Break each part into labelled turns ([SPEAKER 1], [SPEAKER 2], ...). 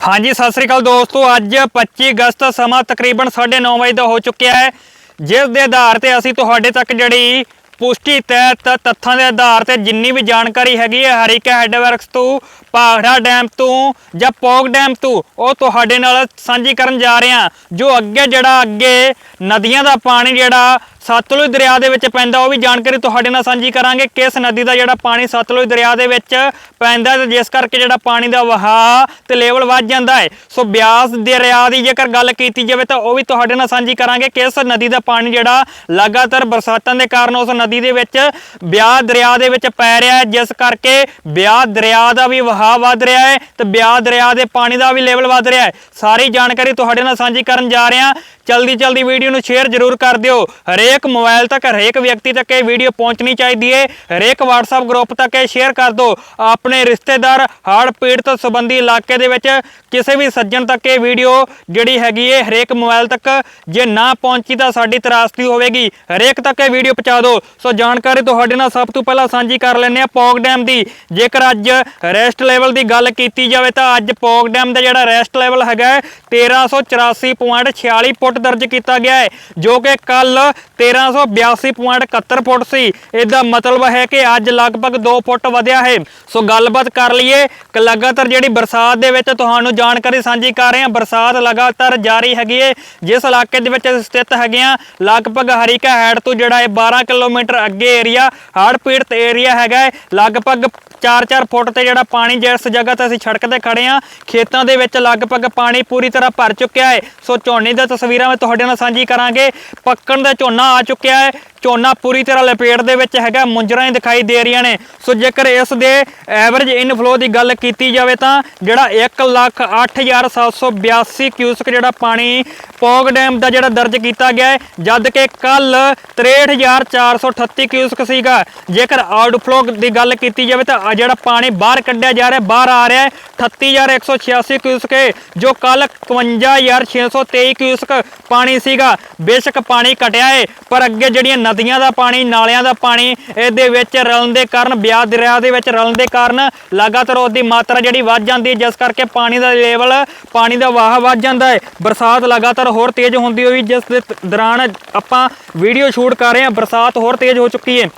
[SPEAKER 1] ਹਾਂਜੀ, ਸਤਿ ਸ੍ਰੀ ਅਕਾਲ ਦੋਸਤੋ। ਅੱਜ 25 ਅਗਸਤ ਸਮਾਂ ਤਕਰੀਬਨ 9:30 ਵਜੇ ਦਾ ਹੋ ਚੁੱਕਿਆ ਹੈ। ਜਿਸ ਦੇ ਆਧਾਰ ਤੇ ਅਸੀਂ ਤੁਹਾਡੇ ਤੱਕ ਜਿਹੜੀ ਪੁਸ਼ਟੀ ਤਹਿਤ ਤੱਥਾਂ ਦੇ ਆਧਾਰ ਤੇ ਜਿੰਨੀ ਵੀ ਜਾਣਕਾਰੀ ਹੈਗੀ ਹੈ ਹਰੀਕਾ ਹੈਡਵਰਕਸ ਤੋਂ ਪਾਖੜਾ ਡੈਮ ਤੋਂ ਜਾਂ ਪੌਗ ਡੈਮ ਤੋਂ, ਉਹ ਤੁਹਾਡੇ ਨਾਲ ਸਾਂਝੀ ਕਰਨ ਜਾ ਰਹੇ ਹਾਂ। ਜੋ ਅੱਗੇ ਜਿਹੜਾ ਅੱਗੇ ਨਦੀਆਂ ਦਾ ਪਾਣੀ ਜਿਹੜਾ ਸਤਲੁਜ ਦਰਿਆ ਦੇ ਵਿੱਚ ਪੈਂਦਾ, ਉਹ ਵੀ ਜਾਣਕਾਰੀ ਤੁਹਾਡੇ ਨਾਲ ਸਾਂਝੀ ਕਰਾਂਗੇ। ਕਿਸ ਨਦੀ ਦਾ ਜਿਹੜਾ ਪਾਣੀ ਸਤਲੁਜ ਦਰਿਆ ਦੇ ਵਿੱਚ ਪੈਂਦਾ ਤੇ ਜਿਸ ਕਰਕੇ ਜਿਹੜਾ ਪਾਣੀ ਦਾ ਵਹਾਅ ਤੇ ਲੈਵਲ ਵੱਧ ਜਾਂਦਾ ਹੈ। ਸੋ ਬਿਆਸ ਦਰਿਆ ਦੀ ਜੇਕਰ ਗੱਲ ਕੀਤੀ ਜਾਵੇ ਤਾਂ ਉਹ ਵੀ ਤੁਹਾਡੇ ਨਾਲ ਸਾਂਝੀ ਕਰਾਂਗੇ। ਕਿਸ ਨਦੀ ਦਾ ਪਾਣੀ ਜਿਹੜਾ ਲਗਾਤਾਰ ਬਰਸਾਤਾਂ ਦੇ ਕਾਰਨ ਉਸ ਨਦੀ ਦੇ ਵਿੱਚ ਬਿਆਸ ਦਰਿਆ ਦੇ ਵਿੱਚ ਪੈ ਰਿਹਾ ਹੈ, ਜਿਸ ਕਰਕੇ ਬਿਆਸ ਦਰਿਆ ਦਾ ਵੀ ਵਹਾਅ ਵੱਧ ਰਿਹਾ ਹੈ ਤੇ ਬਿਆਸ ਦਰਿਆ ਦੇ ਪਾਣੀ ਦਾ ਵੀ ਲੈਵਲ ਵੱਧ ਰਿਹਾ ਹੈ। ਸਾਰੀ ਜਾਣਕਾਰੀ ਤੁਹਾਡੇ ਨਾਲ ਸਾਂਝੀ ਕਰਨ ਜਾ ਰਹੇ। ਹਾਂ ਜਲਦੀ ਜਲਦੀ ਵੀਡੀਓ ਨੂੰ ਸ਼ੇਅਰ ਜ਼ਰੂਰ ਕਰ ਦਿਓ। ਹਰੇਕ ਹਰੇਕ ਮੋਬਾਈਲ ਤੱਕ ਹਰੇਕ ਵਿਅਕਤੀ ਤੱਕ ਇਹ ਵੀਡੀਓ ਪਹੁੰਚਣੀ ਚਾਹੀਦੀ ਹੈ। ਹਰੇਕ WhatsApp ਗਰੁੱਪ ਤੱਕ ਇਹ ਸ਼ੇਅਰ ਕਰ ਦਿਓ। ਆਪਣੇ ਰਿਸ਼ਤੇਦਾਰ ਹੜ੍ਹ ਪੀੜਤ ਸੰਬੰਧੀ ਇਲਾਕੇ ਦੇ ਵਿੱਚ ਕਿਸੇ ਵੀ ਸੱਜਣ ਤੱਕ ਇਹ ਵੀਡੀਓ ਜਿਹੜੀ ਹੈਗੀ ਹੈ, ਹਰੇਕ ਮੋਬਾਈਲ ਤੱਕ ਜੇ ਨਾ ਪਹੁੰਚੀ ਤਾਂ ਸਾਡੀ ਤਰਾਸਦੀ ਹੋਵੇਗੀ। ਹਰੇਕ ਤੱਕ ਇਹ ਵੀਡੀਓ ਪਹੁੰਚਾ ਦਿਓ। ਸੋ ਜਾਣਕਾਰੀ ਤੁਹਾਡੇ ਨਾਲ ਸਭ ਤੋਂ ਪਹਿਲਾਂ ਸਾਂਝੀ ਕਰ ਲੈਂਦੇ ਆ ਪੌਗ ਡੈਮ ਦੀ। ਜੇਕਰ ਅੱਜ ਰੈਸਟ ਲੈਵਲ ਦੀ ਗੱਲ ਕੀਤੀ ਜਾਵੇ ਤਾਂ ਅੱਜ ਪੌਗ ਡੈਮ ਦਾ ਜਿਹੜਾ ਰੈਸਟ ਲੈਵਲ ਹੈਗਾ ਹੈ 1384.46 ਫੁੱਟ ਦਰਜ ਕੀਤਾ ਗਿਆ ਹੈ, ਜੋ ਕਿ ਕੱਲ 1382.71 ਫੁੱਟ ਸੀ। ਇਹਦਾ ਮਤਲਬ ਹੈ ਕਿ ਅੱਜ ਲਗਭਗ 2 ਫੁੱਟ ਵਧਿਆ ਹੈ। ਸੋ ਗੱਲਬਾਤ ਕਰ ਲਈਏ ਕਿ ਲਗਾਤਾਰ ਜਿਹੜੀ ਬਰਸਾਤ ਦੇ ਵਿੱਚ ਤੁਹਾਨੂੰ ਜਾਣਕਾਰੀ ਸਾਂਝੀ ਕਰ ਰਹੇ ਹਾਂ। ਬਰਸਾਤ ਲਗਾਤਾਰ ਜਾਰੀ ਹੈਗੀ ਹੈ। ਜਿਸ ਇਲਾਕੇ ਦੇ ਵਿੱਚ ਅਸੀਂ ਸਥਿਤ ਹੈਗੇ ਹਾਂ, ਲਗਭਗ ਹਰੀਕਾ ਹੈਡ ਤੋਂ ਜਿਹੜਾ ਇਹ 12 ਕਿਲੋਮੀਟਰ ਅੱਗੇ ਏਰੀਆ ਹੜ੍ਹ ਪੀੜਤ ਏਰੀਆ ਹੈਗਾ ਹੈ। ਲਗਭਗ 4-4 ਫੁੱਟ ਤੇ ਜਿਹੜਾ ਪਾਣੀ ਜਿਸ ਜਗ੍ਹਾ ਤੇ ਅਸੀਂ ਸੜਕ ਤੇ ਖੜੇ ਆ ਖੇਤਾਂ ਦੇ ਵਿੱਚ ਲਗਭਗ ਪਾਣੀ ਪੂਰੀ ਤਰ੍ਹਾਂ ਭਰ ਚੁੱਕਿਆ ਹੈ। ਸੋ ਝੋਨੇ ਦੀਆਂ ਤਸਵੀਰਾਂ ਮੈਂ ਤੁਹਾਡੇ ਨਾਲ ਸਾਂਝੀ ਕਰਾਂਗੇ। ਪੱਕਣ ਦਾ ਝੋਨਾ ਆ ਚੁੱਕਿਆ ਹੈ। ਝੋਨਾ ਪੂਰੀ ਤਰ੍ਹਾਂ ਲਪੇਟ ਦੇ ਵਿੱਚ ਹੈਗਾ, ਮੁੰਜਰਾਂ ਹੀ ਦਿਖਾਈ ਦੇ ਰਹੀਆਂ ਨੇ। ਸੋ ਜੇਕਰ ਇਸ ਦੇ ਐਵਰੇਜ ਇਨਫਲੋ ਦੀ ਗੱਲ ਕੀਤੀ ਜਾਵੇ ਤਾਂ ਜਿਹੜਾ 108782 ਕਿਊਸਕ ਜਿਹੜਾ ਪਾਣੀ ਪੌਗ ਡੈਮ ਦਾ ਜਿਹੜਾ ਦਰਜ ਕੀਤਾ ਗਿਆ ਹੈ, ਜਦ ਕਿ ਕੱਲ 63438 ਕਿਊਸਕ ਸੀਗਾ। ਜੇਕਰ ਆਊਟਫਲੋ ਦੀ ਗੱਲ ਕੀਤੀ ਜਾਵੇ ਤਾਂ ਆਹ ਜਿਹੜਾ ਪਾਣੀ ਬਾਹਰ ਕੱਢਿਆ ਜਾ ਰਿਹਾ, ਬਾਹਰ ਆ ਰਿਹਾ ਹੈ 38186 ਕਿਊਸਕ ਹੈ, ਜੋ ਕੱਲ 51623 ਕਿਊਸਕ ਪਾਣੀ ਸੀਗਾ। ਬੇਸ਼ੱਕ ਪਾਣੀ ਘਟਿਆ ਹੈ, ਪਰ ਅੱਗੇ ਜਿਹੜੀਆਂ ਨਦੀਆਂ ਦਾ ਪਾਣੀ, ਨਾਲਿਆਂ ਦਾ ਪਾਣੀ, ਇਹਦੇ ਵਿੱਚ ਰਲਣ ਦੇ ਕਾਰਨ, ਬਿਆਸ ਦਰਿਆ ਦੇ ਵਿੱਚ ਰਲਣ ਦੇ ਕਾਰਨ ਲਗਾਤਾਰ ਉਹਦੀ ਮਾਤਰਾ ਜਿਹੜੀ ਵੱਧ ਜਾਂਦੀ ਹੈ, ਜਿਸ ਕਰਕੇ ਪਾਣੀ ਦਾ ਲੈਵਲ ਪਾਣੀ ਦਾ ਵਾਹ ਵੱਧ ਜਾਂਦਾ ਹੈ। ਬਰਸਾਤ ਲਗਾਤਾਰ ਹੋਰ ਤੇਜ਼ ਹੁੰਦੀ ਹੋਈ, ਜਿਸ ਦੇ ਦੌਰਾਨ ਆਪਾਂ ਵੀਡੀਓ ਸ਼ੂਟ ਕਰ ਰਹੇ ਹਾਂ, ਬਰਸਾਤ ਹੋਰ ਤੇਜ਼ ਹੋ ਚੁੱਕੀ ਹੈ।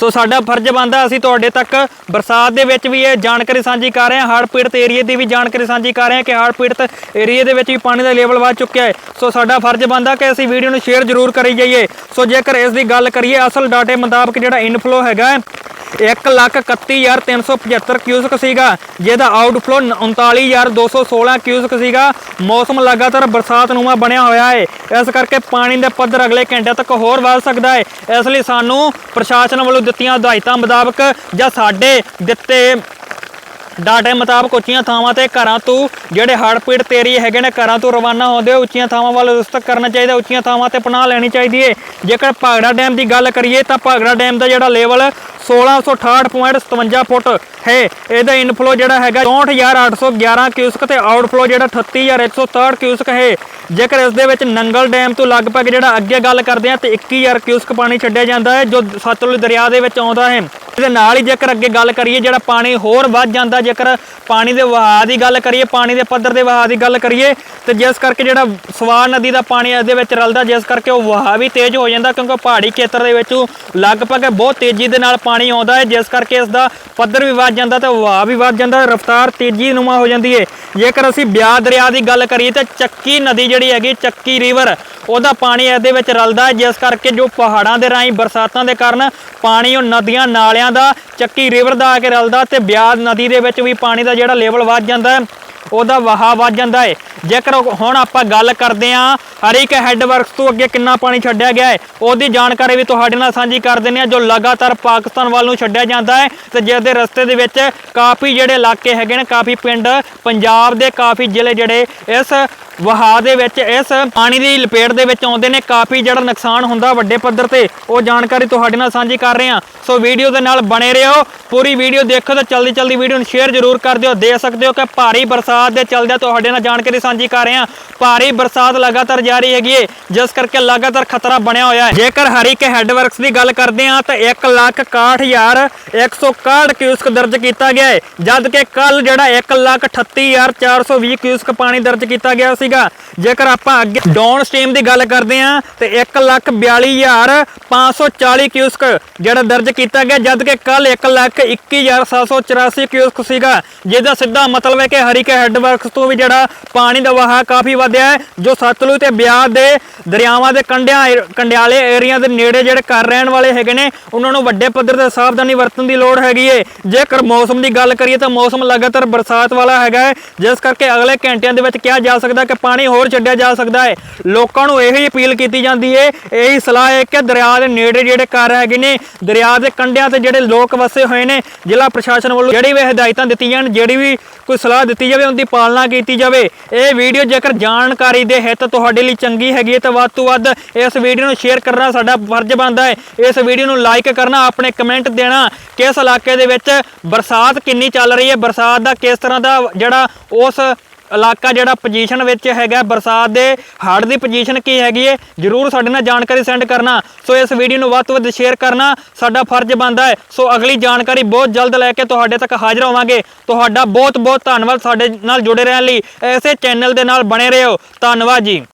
[SPEAKER 1] ਸੋ ਸਾਡਾ ਫਰਜ਼ ਬਣਦਾ ਅਸੀਂ ਤੁਹਾਡੇ ਤੱਕ ਬਰਸਾਤ ਦੇ ਵਿੱਚ ਵੀ ਇਹ ਜਾਣਕਾਰੀ ਸਾਂਝੀ ਕਰ ਰਹੇ ਹਾਂ। ਹੜ੍ਹ ਪੀੜਤ ਏਰੀਏ ਦੀ ਵੀ ਜਾਣਕਾਰੀ ਸਾਂਝੀ ਕਰ ਰਹੇ ਹਾਂ ਕਿ ਹੜ੍ਹ ਪੀੜਤ ਏਰੀਏ ਦੇ ਵਿੱਚ ਵੀ ਪਾਣੀ ਦਾ ਲੈਵਲ ਵੱਧ ਚੁੱਕਿਆ ਹੈ। ਸੋ ਸਾਡਾ ਫਰਜ਼ ਬਣਦਾ ਕਿ ਅਸੀਂ ਵੀਡੀਓ ਨੂੰ ਸ਼ੇਅਰ ਜ਼ਰੂਰ ਕਰੀ ਜਾਈਏ। ਸੋ ਜੇਕਰ ਇਸ ਦੀ ਗੱਲ ਕਰੀਏ, ਅਸਲ ਡਾਟੇ ਮੁਤਾਬਕ ਜਿਹੜਾ ਇਨਫਲੋ ਹੈਗਾ 131375 ਕਿਊਸਕ ਸੀਗਾ, ਜਿਹਦਾ ਆਊਟਫਲੋ 39216 ਕਿਊਸਕ ਸੀਗਾ। ਮੌਸਮ ਲਗਾਤਾਰ ਬਰਸਾਤ ਨੂੰਮਾ ਬਣਿਆ ਹੋਇਆ ਹੈ ਇਸ ਕਰਕੇ ਪਾਣੀ ਦੇ ਪੱਧਰ ਅਗਲੇ ਘੰਟੇ ਤੱਕ ਹੋਰ ਵੱਧ ਸਕਦਾ ਹੈ ਇਸ ਲਈ ਸਾਨੂੰ ਪ੍ਰਸ਼ਾਸਨ ਵੱਲੋਂ ਦਿੱਤੀਆਂ ਹਦਾਇਤਾਂ ਮੁਤਾਬਕ ਜਾਂ ਸਾਡੇ ਦਿੱਤੇ ਡਾਟੇ ਮੁਤਾਬਕ ਉੱਚੀਆਂ ਥਾਵਾਂ ਤੇ ਘਰਾਂ ਤੋਂ ਜਿਹੜੇ ਹੜ੍ਹ ਪੀੜਤ ਏਰੀਏ ਹੈਗੇ ਨੇ ਘਰਾਂ ਤੋਂ ਰਵਾਨਾ ਹੁੰਦੇ ਹੋ ਉੱਚੀਆਂ ਥਾਵਾਂ ਵੱਲ ਰੁਸਤਕ ਕਰਨਾ ਚਾਹੀਦਾ, ਉੱਚੀਆਂ ਥਾਵਾਂ ਤੇ ਪਨਾਹ ਲੈਣੀ ਚਾਹੀਦੀ ਹੈ ਜੇਕਰ ਭਾਗੜਾ ਡੈਮ ਦੀ ਗੱਲ ਕਰੀਏ ਤਾਂ ਭਾਗੜਾ ਡੈਮ ਦਾ ਜਿਹੜਾ ਲੈਵਲ 1668.57 ਫੁੱਟ ਹੈ। ਇਹਦਾ ਇਨਫਲੋ ਜਿਹੜਾ ਹੈਗਾ 64811 ਕਿਊਸਕ ਤੇ ਆਊਟਫਲੋ ਜਿਹੜਾ 38163 ਕਿਊਸਕ ਹੈ। ਜੇਕਰ ਇਸ ਦੇ ਵਿੱਚ ਨੰਗਲ ਡੈਮ ਤੋਂ ਲਗਭਗ ਜਿਹੜਾ ਅੱਗੇ ਗੱਲ ਕਰਦੇ ਆ ਤੇ 21000 ਕਿਊਸਕ ਪਾਣੀ ਛੱਡਿਆ ਜਾਂਦਾ ਹੈ, ਜੋ ਸਤਲੁਜ ਦਰਿਆ ਦੇ ਵਿੱਚ ਆਉਂਦਾ ਹੈ। ਇਹਦੇ ਨਾਲ ਹੀ ਜੇਕਰ ਅੱਗੇ ਗੱਲ ਕਰੀਏ, ਜਿਹੜਾ ਪਾਣੀ ਹੋਰ ਵੱਧ ਜਾਂਦਾ, ਜੇਕਰ ਪਾਣੀ ਦੇ ਵਹਾਅ ਦੀ ਗੱਲ ਕਰੀਏ, ਪਾਣੀ ਦੇ ਪੱਧਰ ਦੇ ਵਹਾਅ ਦੀ ਗੱਲ ਕਰੀਏ, ਤੇ ਜਿਸ ਕਰਕੇ ਜਿਹੜਾ ਸਵਾਰ ਨਦੀ ਦਾ ਪਾਣੀ ਇਸ ਦੇ ਵਿੱਚ ਰਲਦਾ, ਜਿਸ ਕਰਕੇ ਉਹ ਵਹਾਅ ਵੀ ਤੇਜ਼ ਹੋ ਜਾਂਦਾ, ਕਿਉਂਕਿ ਪਹਾੜੀ ਖੇਤਰ ਦੇ ਵਿੱਚੋਂ ਲਗਭਗ ਬਹੁਤ ਤੇਜ਼ੀ ਦੇ ਨਾਲ ਪਾਣੀ ਆਉਂਦਾ ਹੈ, ਜਿਸ ਕਰਕੇ ਇਸ ਦਾ ਪੱਧਰ ਵੀ ਵੱਧ ਜਾਂਦਾ ਤੇ ਵਹਾਅ ਵੀ ਵੱਧ ਜਾਂਦਾ, ਰਫ਼ਤਾਰ ਤੇਜ਼ੀ ਨੂਮਾ ਹੋ ਜਾਂਦੀ ਹੈ। ਜੇਕਰ ਅਸੀਂ ਬਿਆਸ ਦਰਿਆ ਦੀ ਗੱਲ ਕਰੀਏ, ਤਾਂ ਚੱਕੀ ਨਦੀ ਜਿਹੜੀ ਹੈਗੀ, ਚੱਕੀ ਰਿਵਰ ਉਹਦਾ ਪਾਣੀ ਇਹਦੇ ਵਿੱਚ ਰਲਦਾ ਜਿਸ ਕਰਕੇ ਜੋ ਪਹਾੜਾਂ ਦੇ ਰਾਹੀਂ ਬਰਸਾਤਾਂ ਦੇ ਕਾਰਨ ਪਾਣੀ ਉਹ ਨਦੀਆਂ ਨਾਲਿਆਂ ਦਾ ਚੱਕੀ ਰਿਵਰ ਦਾ ਆ ਕੇ ਰਲਦਾ ਤੇ ਬਿਆਸ ਨਦੀ ਦੇ ਵਿੱਚ ਵੀ ਪਾਣੀ ਦਾ ਜਿਹੜਾ ਲੈਵਲ ਵੱਧ ਜਾਂਦਾ ਹੈ। ਉਹਦਾ ਵਹਾਅ ਵੱਧ ਜਾਂਦਾ ਹੈ ਜੇਕਰ ਹੁਣ ਆਪਾਂ ਗੱਲ ਕਰਦੇ ਹਾਂ ਇੱਕ ਹੈੱਡਵਰਕਸ ਤੋਂ ਅੱਗੇ ਕਿੰਨਾ ਪਾਣੀ ਛੱਡਿਆ ਗਿਆ ਹੈ ਉਹਦੀ ਜਾਣਕਾਰੀ ਵੀ ਤੁਹਾਡੇ ਨਾਲ ਸਾਂਝੀ ਕਰ ਦਿੰਦੇ ਹਾਂ, ਜੋ ਲਗਾਤਾਰ ਪਾਕਿਸਤਾਨ ਵੱਲ ਨੂੰ ਛੱਡਿਆ ਜਾਂਦਾ ਹੈ ਤੇ ਜਿਸ ਦੇ ਰਸਤੇ ਦੇ ਵਿੱਚ ਕਾਫੀ ਜਿਹੜੇ ਇਲਾਕੇ ਹੈਗੇ ਨੇ, ਕਾਫੀ ਪਿੰਡ ਪੰਜਾਬ ਦੇ, ਕਾਫੀ ਜ਼ਿਲ੍ਹੇ ਜਿਹੜੇ ਇਸ ਵਹਾਅ ਦੇ ਵਿੱਚ, ਇਸ ਪਾਣੀ ਦੀ ਲਪੇਟ ਦੇ ਵਿੱਚ ਆਉਂਦੇ ਨੇ, ਕਾਫੀ ਜਿਹੜਾ ਨੁਕਸਾਨ ਹੁੰਦਾ ਵੱਡੇ ਪੱਧਰ ਤੇ, ਉਹ ਜਾਣਕਾਰੀ ਤੁਹਾਡੇ ਨਾਲ ਸਾਂਝੀ ਕਰ ਰਹੇ ਹਾਂ। ਸੋ ਵੀਡੀਓ ਦੇ ਨਾਲ ਬਣੇ ਰਹੋ, ਪੂਰੀ ਵੀਡੀਓ ਦੇਖੋ ਤਾਂ ਜਲਦੀ ਜਲਦੀ ਵੀਡੀਓ ਨੂੰ ਸ਼ੇਅਰ ਜ਼ਰੂਰ ਕਰ ਦਿਓ, ਦੇ ਸਕਦੇ ਹੋ ਕਿ ਭਾਰੀ ਬਰਸਾਤ ਬਰਸਾਤ ਦੇ ਚੱਲਦਿਆਂ ਤੁਹਾਡੇ ਨਾਲ ਜਾਣਕਾਰੀ ਸਾਂਝੀ ਕਰ ਰਹੇ ਹਾਂ। ਭਾਰੀ ਬਰਸਾਤ ਲਗਾਤਾਰ ਜਾਰੀ ਹੈਗੀ ਹੈ, ਜਿਸ ਕਰਕੇ ਲਗਾਤਾਰ ਖਤਰਾ ਬਣਿਆ ਹੋਇਆ ਹੈ। ਜੇਕਰ ਹਰੀਕੇ ਹੈੱਡਵਰਕਸ ਦੀ ਗੱਲ ਕਰਦੇ ਹਾਂ, ਤਾਂ 161161 ਕਿਊਸਕ ਦਰਜ ਕੀਤਾ ਗਿਆ ਹੈ ਜਦ ਕਿ ਕੱਲ ਜਿਹੜਾ 138420 ਕਿਊਸਕ ਪਾਣੀ ਦਰਜ ਕੀਤਾ ਗਿਆ ਸੀਗਾ। ਜੇਕਰ ਆਪਾਂ ਅੱਗੇ ਡਾਊਨ ਸਟ੍ਰੀਮ ਦੀ ਗੱਲ ਕਰਦੇ ਹਾਂ, ਤੇ 142540 ਕਿਊਸਕ ਜਿਹੜਾ ਦਰਜ ਕੀਤਾ ਗਿਆ ਜਦ ਕਿ ਕੱਲ 121784 ਕਿਊਸਕ ਸੀਗਾ। ਜਿਹਦਾ ਸਿੱਧਾ ਮਤਲਬ ਹੈ ਕਿ ਹਰੀਕੇ ਹੈੱਡਵਰਕਸ ਤੋਂ ਵੀ ਜਿਹੜਾ ਪਾਣੀ ਦਾ ਵਹਾਅ ਕਾਫੀ ਵਧਿਆ ਹੈ, ਜੋ ਸਤਲੁਜ ਤੇ ਬਿਆਸ ਦੇ ਦਰਿਆਵਾਂ ਦੇ ਕੰਢਿਆਂ ਕੰਡਿਆਲੇ ਏਰੀਆ ਦੇ ਨੇੜੇ ਜਿਹੜੇ ਘਰ ਰਹਿਣ ਵਾਲੇ ਹੈਗੇ ਨੇ, ਉਹਨਾਂ ਨੂੰ ਵੱਡੇ ਪੱਧਰ ਤੇ ਸਾਵਧਾਨੀ ਵਰਤਣ ਦੀ ਲੋੜ ਹੈਗੀ ਏ। ਜੇਕਰ ਮੌਸਮ ਦੀ ਗੱਲ ਕਰੀਏ ਤਾਂ ਮੌਸਮ ਲਗਾਤਾਰ ਬਰਸਾਤ ਵਾਲਾ ਹੈਗਾ ਹੈ, ਜਿਸ ਕਰਕੇ ਅਗਲੇ ਘੰਟਿਆਂ ਦੇ ਵਿੱਚ ਕਿਹਾ ਜਾ ਸਕਦਾ ਕਿ ਪਾਣੀ ਹੋਰ ਛੱਡਿਆ ਜਾ ਸਕਦਾ ਹੈ। ਲੋਕਾਂ ਨੂੰ ਇਹੀ ਅਪੀਲ ਕੀਤੀ ਜਾਂਦੀ ਏ, ਇਹੀ ਸਲਾਹ ਹੈ ਕਿ ਦਰਿਆ ਦੇ ਨੇੜੇ ਜਿਹੜੇ ਘਰ ਹੈਗੇ ਨੇ, ਦਰਿਆ ਦੇ ਕੰਢਿਆਂ ਤੇ ਜਿਹੜੇ ਲੋਕ ਵਸੇ ਹੋਏ ਨੇ, ਜ਼ਿਲ੍ਹਾ ਪ੍ਰਸ਼ਾਸਨ ਵੱਲੋਂ ਜਿਹੜੀ ਵੀ ਹਦਾਇਤਾਂ ਦਿੱਤੀਆਂ ਨੇ ਜਿਹੜੀ ਵੀ ਕੋਈ ਸਲਾਹ ਦਿੱਤੀ ਜਾਵੇ, ਉਹਦੀ ਪਾਲਣਾ ਕੀਤੀ ਜਾਵੇ। ਇਹ ਵੀਡੀਓ ਜੇਕਰ ਜਾਣਕਾਰੀ ਦੇ ਹਿੱਤ ਤੁਹਾਡੇ ਲਈ ਚੰਗੀ ਹੈਗੀ ਹੈ, ਤਾਂ ਵੱਧ ਤੋਂ ਵੱਧ ਇਸ ਵੀਡੀਓ ਨੂੰ ਸ਼ੇਅਰ ਕਰਨਾ ਸਾਡਾ ਫਰਜ਼ ਬਣਦਾ ਹੈ। ਇਸ ਵੀਡੀਓ ਨੂੰ ਲਾਈਕ ਕਰਨਾ, ਆਪਣੇ ਕਮੈਂਟ ਦੇਣਾ, ਕਿਸ ਇਲਾਕੇ ਦੇ ਵਿੱਚ ਬਰਸਾਤ ਕਿੰਨੀ ਚੱਲ ਰਹੀ ਹੈ, ਬਰਸਾਤ ਦਾ ਕਿਸ ਤਰ੍ਹਾਂ ਦਾ ਜਿਹੜਾ ਉਸ ਇਲਾਕਾ ਜਿਹੜਾ ਪੋਜੀਸ਼ਨ ਵਿੱਚ ਹੈਗਾ ਬਰਸਾਤ ਦੇ ਹੜ੍ਹ ਦੀ ਪੋਜੀਸ਼ਨ ਕੀ ਹੈਗੀ ਹੈ, ਜਰੂਰ ਸਾਡੇ ਨਾਲ ਜਾਣਕਾਰੀ ਸੈਂਡ ਕਰਨਾ। ਸੋ ਇਸ ਵੀਡੀਓ ਨੂੰ ਵੱਧ ਤੋਂ ਵੱਧ ਸ਼ੇਅਰ ਕਰਨਾ, ਸਾਡਾ ਫਰਜ਼ ਬਣਦਾ ਹੈ। ਸੋ ਅਗਲੀ ਜਾਣਕਾਰੀ ਬਹੁਤ ਜਲਦ ਲੈ ਕੇ ਤੁਹਾਡੇ ਤੱਕ ਹਾਜ਼ਰ ਹੋਵਾਂਗੇ। ਤੁਹਾਡਾ ਬਹੁਤ ਬਹੁਤ ਧੰਨਵਾਦ ਸਾਡੇ ਨਾਲ ਜੁੜੇ ਰਹਿਣ ਲਈ। ਐਸੇ ਚੈਨਲ ਦੇ ਨਾਲ ਬਣੇ ਰਹੋ। ਧੰਨਵਾਦ ਜੀ।